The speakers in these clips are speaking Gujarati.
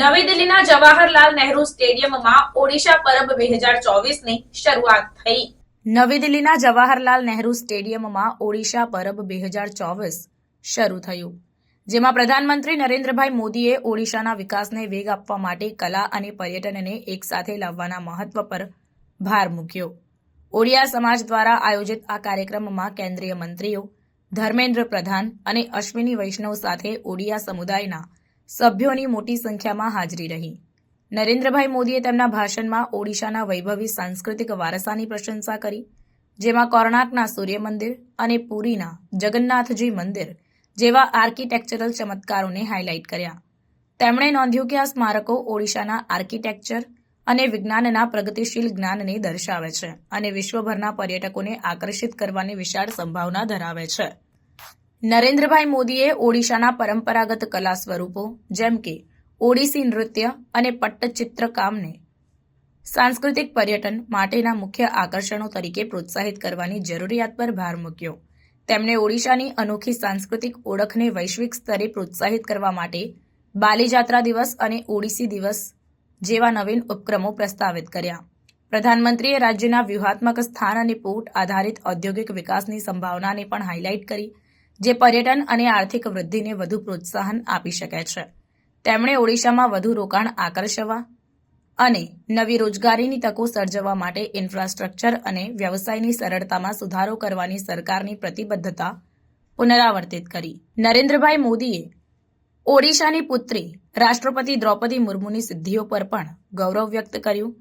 નવી દિલ્હીના જવાહરલાલ નહેરુ સ્ટેડિયમમાં ઓડિશા પરબ બે હજાર ચોવીસની શરૂઆત થઈ. નવી દિલ્હીના જવાહરલાલ નહેરુ સ્ટેડિયમમાં ઓડિશા પરબ બે હજાર ચોવીસ શરૂ થયું. જેમાં પ્રધાનમંત્રી નરેન્દ્રભાઈ મોદીએ ઓડિશાના વિકાસને વેગ આપવા માટે કલા અને પર્યટનને એકસાથે લાવવાના મહત્વ પર ભાર મૂક્યો. ઓડિયા સમાજ દ્વારા આયોજિત આ કાર્યક્રમમાં કેન્દ્રીય મંત્રીઓ ધર્મેન્દ્ર પ્રધાન અને અશ્વિની વૈષ્ણવ સાથે ઓડિયા સમુદાયના સભ્યોની મોટી સંખ્યામાં હાજરી રહી. નરેન્દ્રભાઈ મોદીએ તેમના ભાષણમાં ઓડિશાના વૈભવી સાંસ્કૃતિક વારસાની પ્રશંસા કરી, જેમાં કોર્ણાકના સૂર્ય મંદિર અને પુરીના જગન્નાથજી મંદિર જેવા આર્કિટેક્ચરલ ચમત્કારોને હાઇલાઇટ કર્યા. તેમણે નોંધ્યું કે આ સ્મારકો ઓડિશાના આર્કિટેક્ચર અને વિજ્ઞાનના પ્રગતિશીલ જ્ઞાનને દર્શાવે છે અને વિશ્વભરના પર્યટકોને આકર્ષિત કરવાની વિશાળ સંભાવના ધરાવે છે. નરેન્દ્રભાઈ મોદીએ ઓડિશાના પરંપરાગત કલા સ્વરૂપો, જેમ કે ઓડિસી નૃત્ય અને પટ્ટચિત્રકામને સાંસ્કૃતિક પર્યટન માટેના મુખ્ય આકર્ષણો તરીકે પ્રોત્સાહિત કરવાની જરૂરિયાત પર ભાર મૂક્યો. તેમણે ઓડિશાની અનોખી સાંસ્કૃતિક ઓળખને વૈશ્વિક સ્તરે પ્રોત્સાહિત કરવા માટે બાલીજાત્રા દિવસ અને ઓડિસી દિવસ જેવા નવીન ઉપક્રમો પ્રસ્તાવિત કર્યા. પ્રધાનમંત્રીએ રાજ્યના વ્યૂહાત્મક સ્થાન અને પોર્ટ આધારિત ઔદ્યોગિક વિકાસની સંભાવનાને પણ હાઇલાઇટ કરી જે પર્યટન અને આર્થિક વૃદ્ધિને વધુ પ્રોત્સાહન આપી શકે છે. તેમણે ઓડિશામાં વધુ રોકાણ આકર્ષવા અને નવી રોજગારીની તકો સર્જવા માટે ઇન્ફ્રાસ્ટ્રક્ચર અને વ્યવસાયની સરળતામાં સુધારો કરવાની સરકારની પ્રતિબદ્ધતા પુનરાવર્તિત કરી. નરેન્દ્રભાઈ મોદીએ ઓડિશાની પુત્રી, રાષ્ટ્રપતિ દ્રૌપદી મુર્મુની સિદ્ધિઓ પર પણ ગૌરવ વ્યક્ત કર્યું,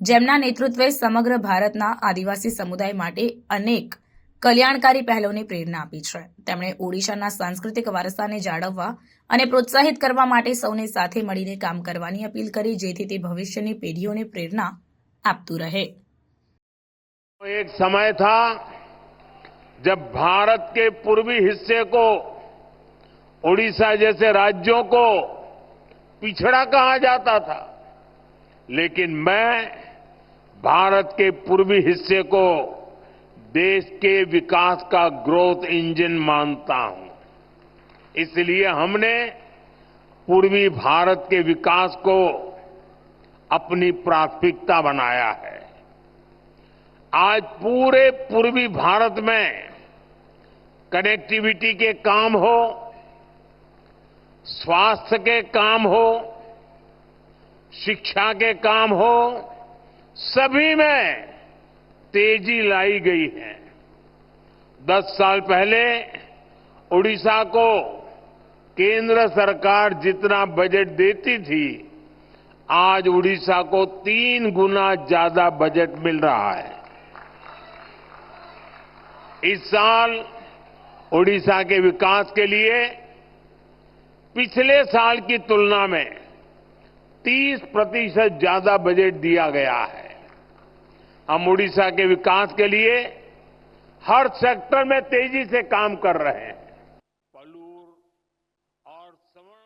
જેમના નેતૃત્વે સમગ્ર ભારતના આદિવાસી સમુદાય માટે અનેક કલ્યાણકારી પહેલોને પ્રેરણા આપી છે તેમણે ઓડિશાના સાંસ્કૃતિક વારસાને જાળવવા અને પ્રોત્સાહિત કરવા માટે સૌને સાથે મળીને કામ કરવાની અપીલ કરી જેથી તે ભવિષ્યની પેઢીઓને પ્રેરણા આપતું રહે एक समय था जब भारत के पूर्वी हिस्से को ओडिशा जैसे राज्यों को पिछड़ा कहा जाता था लेकिन मैं भारत के पूर्वी हिस्से को देश के विकास का ग्रोथ इंजन मानता हूँ। इसलिए हमने पूर्वी भारत के विकास को अपनी प्राथमिकता बनाया है। आज पूरे पूर्वी भारत में कनेक्टिविटी के काम हो, स्वास्थ्य के काम हो, शिक्षा के काम हो, सभी में तेज़ी लाई गई है। दस साल पहले उड़ीसा को केंद्र सरकार जितना बजट देती थी, आज उड़ीसा को तीन गुना ज़्यादा बजट मिल रहा है। इस साल ओडिशा के विकास के लिए पिछले साल की तुलना में 30 प्रतिशत ज़्यादा बजट दिया गया है। हम ओडिशा के विकास के लिए हर सेक्टर में तेजी से काम कर रहे हैं